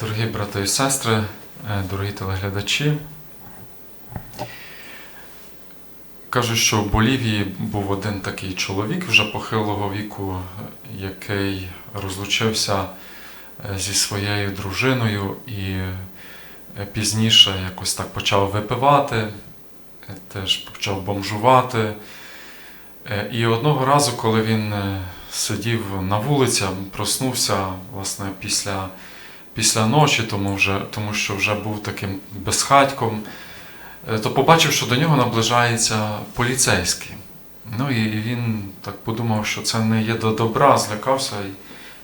Дорогі брати і сестри, е, дорогі телеглядачі. Кажуть, що в Болівії був один такий чоловік вже похилого віку, який розлучився е, зі своєю дружиною і е, пізніше якось так почав випивати, теж почав бомжувати. І одного разу, коли він сидів на вулиці, проснувся власне після після ночі, тому, вже, тому що вже був таким безхатьком, е, то побачив, що до нього наближається поліцейський. Ну і він так подумав, що це не є до добра, злякався і,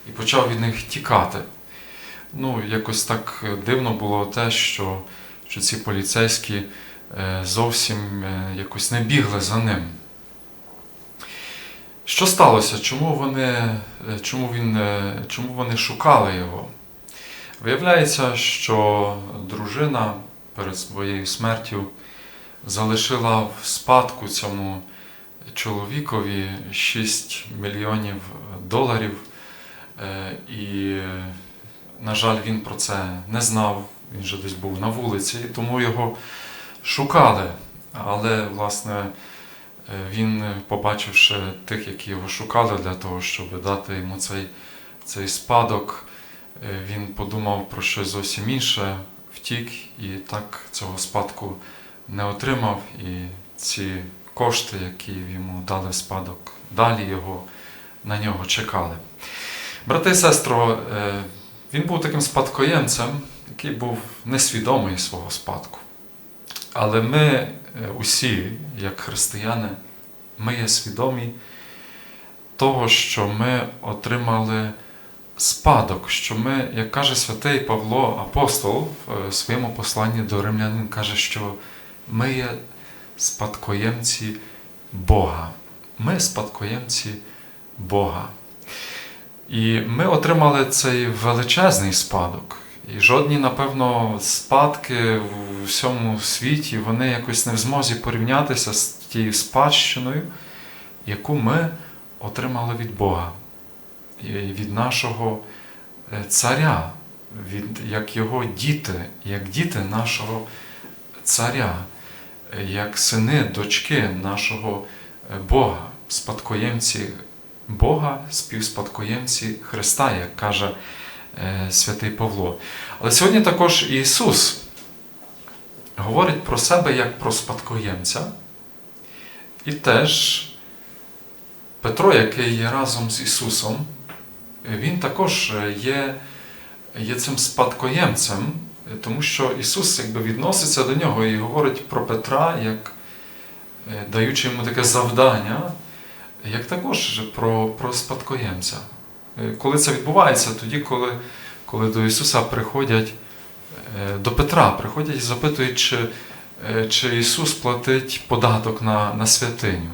і почав від них тікати. Ну, якось так дивно було те, що, що ці поліцейські е, зовсім е, якось не бігли за ним. Що сталося? Чому вони, чому він, чому вони шукали його? Виявляється, що дружина перед своєю смертю залишила в спадку цьому чоловікові 6 мільйонів доларів. Е, І, на жаль, він про це не знав. Він же десь був на вулиці, тому його шукали. Але, власне, е, він, побачивши тих, які його шукали для того, щоб дати йому цей, цей спадок, він подумав про щось зовсім інше, втік і так цього спадку не отримав. І ці кошти, які йому дали в спадок, далі його на нього чекали. Брати і сестро, е, він був таким спадкоємцем, який був несвідомий свого спадку. Але ми е, усі, як християни, ми є свідомі того, що ми отримали спадок, що ми, як каже святий Павло Апостол в е, своєму посланні до римлянин, каже, що ми є спадкоємці Бога. Ми спадкоємці Бога. І ми отримали цей величезний спадок. І жодні, напевно, спадки в всьому світі вони якось не в змозі порівнятися з тією спадщиною, яку ми отримали від Бога від нашого е, царя, від, як його діти, як діти нашого царя, е, як сини, дочки нашого е, Бога, спадкоємці Бога, співспадкоємці Христа, як каже святий Павло. Але сьогодні також Ісус говорить про себе як про спадкоємця. І теж Петро, який є разом з Ісусом, він також є, є цим спадкоємцем, тому що Ісус якби відноситься до нього і говорить про Петра, як е, даючи йому таке завдання, як також про, про спадкоємця. Е, Коли це відбувається, тоді, коли, коли до Ісуса приходять, е, до Петра приходять і запитують, чи, е, чи Ісус платить податок на, на святиню.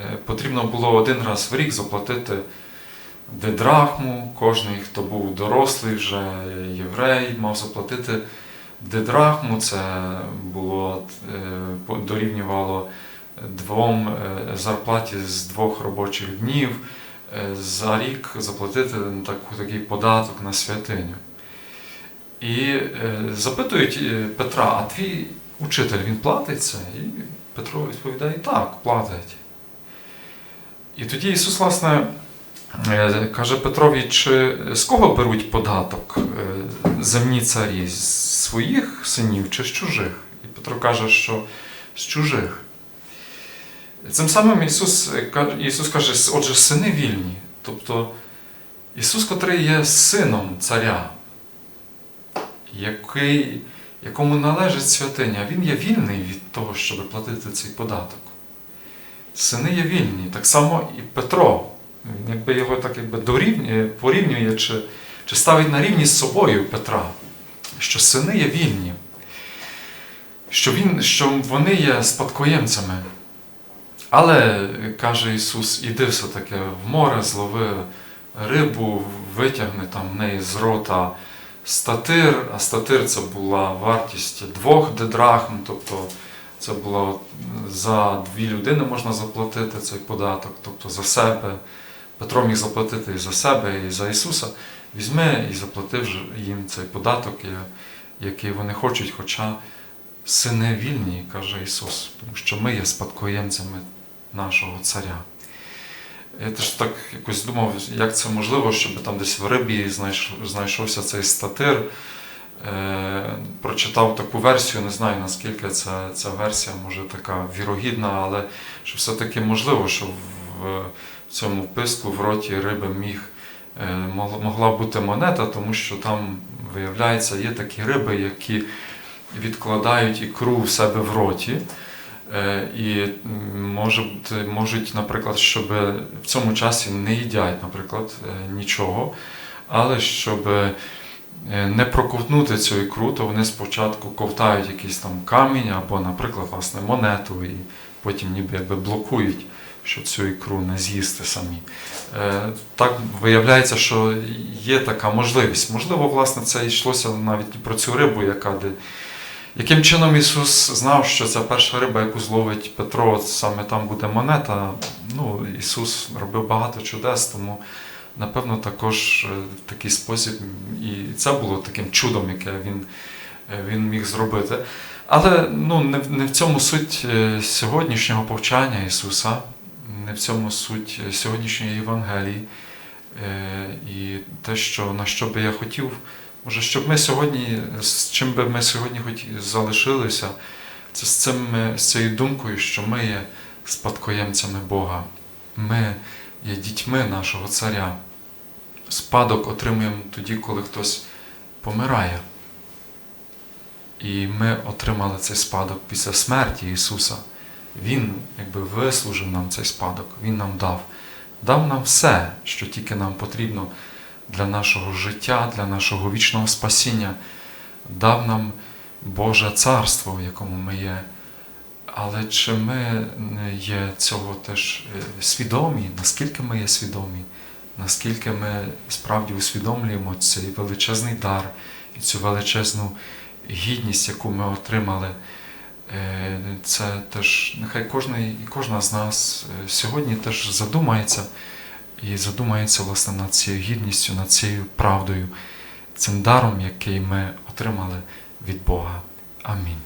Е, Потрібно було один раз в рік заплатити дедрахму. Кожний, хто був дорослий, вже єврей, мав заплатити дедрахму. Це було е, дорівнювало двом е, зарплаті з двох робочих днів. е, За рік заплатити такий податок на святиню. І запитують Петра, а твій учитель він платить це? І Петро відповідає, так, платить. І тоді Ісус, власне, каже Петрові, чи з кого беруть податок е, земні царі? З своїх синів чи з чужих? І Петро каже, що з чужих. Цим самим Ісус, е, Ісус каже, отже, сини вільні. Тобто Ісус, котрий є сином царя, який, якому належить святиня, Він є вільний від того, щоб платити цей податок. Сини є вільні. Так само і Петро. Якби його так якби дорівнює, порівнює чи, чи ставить на рівні з собою Петра, що сини є вільні, що, він, що вони є спадкоємцями. Але, каже Ісус, іди все-таки в море, злови рибу, витягни там в неї з рота статир, а статир це була вартість двох дедрахм, тобто це було за дві людини можна заплатити цей податок, тобто за себе. Петро міг заплатити і за себе, і за Ісуса. візьми і заплати вже їм цей податок, який вони хочуть, хоча сини вільні, каже Ісус, тому що ми є спадкоємцями нашого царя. Я теж так якось думав, як це можливо, щоб там десь в рибі знайшовся цей статир. Е, прочитав таку версію, не знаю наскільки ця, ця версія може така вірогідна, але що все-таки можливо, що в цьому писку в роті риби міг, е, могла бути монета, тому що там, виявляється, є такі риби, які відкладають ікру в себе в роті. Е, І м, може бути, можуть, наприклад, щоб в цьому часі не їдять, наприклад, е, нічого, але щоб не проковтнути цю ікру, то вони спочатку ковтають якийсь там камінь або, наприклад, власне, монету, і потім ніби якби блокують, що цю ікру не з'їсти самі. Е, Так виявляється, що є така можливість. Можливо, власне, це йшлося навіть про цю рибу, яка де. Яким чином Ісус знав, що ця перша риба, яку зловить Петро, саме там буде монета. Ну, Ісус робив багато чудес, тому напевно також е, в такий спосіб, і це було таким чудом, яке він, е, він міг зробити. Але ну, не, не в цьому суть е, сьогоднішнього повчання Ісуса, не в цьому суть е, сьогоднішньої Євангелії. Е, І те, що, на що би я хотів, може, щоб ми сьогодні, з чим би ми сьогодні залишилися, це з, цим, е, з цією думкою, що ми є спадкоємцями Бога. Ми є дітьми нашого царя. Спадок отримуємо тоді, коли хтось помирає. І ми отримали цей спадок після смерті Ісуса. Він якби вислужив нам цей спадок, Він нам дав. Дав нам все, що тільки нам потрібно для нашого життя, для нашого вічного спасіння. Дав нам Боже царство, в якому ми є. Але чи ми є цього теж е, свідомі? Наскільки ми є свідомі? Наскільки ми справді усвідомлюємо цей величезний дар і цю величезну гідність, яку ми отримали? Це теж нехай кожний, і кожна з нас е, сьогодні теж задумається і задумається власне над цією гідністю, над цією правдою, цим даром, який ми отримали від Бога. Амінь.